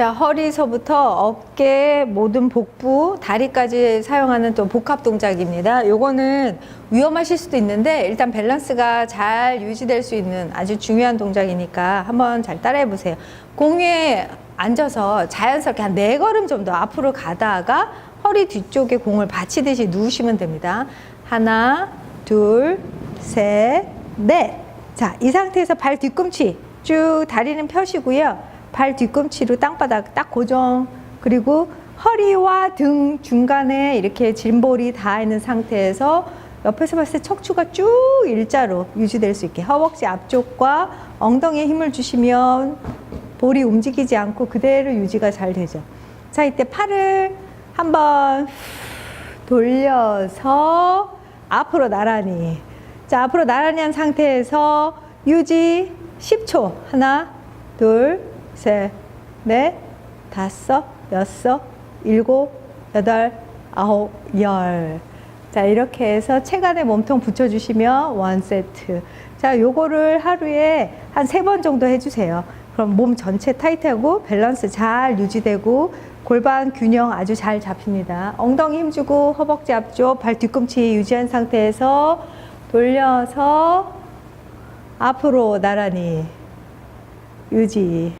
자, 허리서부터 어깨, 모든 복부, 다리까지 사용하는 또 복합 동작입니다. 요거는 위험하실 수도 있는데 일단 밸런스가 잘 유지될 수 있는 아주 중요한 동작이니까 한번 잘 따라해 보세요. 공에 앉아서 자연스럽게 한 네 걸음 정도 앞으로 가다가 허리 뒤쪽에 공을 받치듯이 누우시면 됩니다. 하나, 둘, 셋, 넷. 자, 이 상태에서 발 뒤꿈치 쭉 다리는 펴시고요. 발 뒤꿈치로 땅바닥 딱 고정. 그리고 허리와 등 중간에 이렇게 짐볼이 닿아 있는 상태에서 옆에서 봤을 때 척추가 쭉 일자로 유지될 수 있게 허벅지 앞쪽과 엉덩이에 힘을 주시면 볼이 움직이지 않고 그대로 유지가 잘 되죠. 자, 이때 팔을 한번 돌려서 앞으로 나란히. 자, 앞으로 나란히 한 상태에서 유지 10초. 하나, 둘, 셋, 넷, 다섯, 여섯, 일곱, 여덟, 아홉, 열. 자, 이렇게 해서 체간에 몸통 붙여주시면 원 세트. 자, 요거를 하루에 한 세 번 정도 해주세요. 그럼 몸 전체 타이트하고 밸런스 잘 유지되고 골반 균형 아주 잘 잡힙니다. 엉덩이 힘주고 허벅지 앞쪽 발 뒤꿈치 유지한 상태에서 돌려서 앞으로 나란히 유지.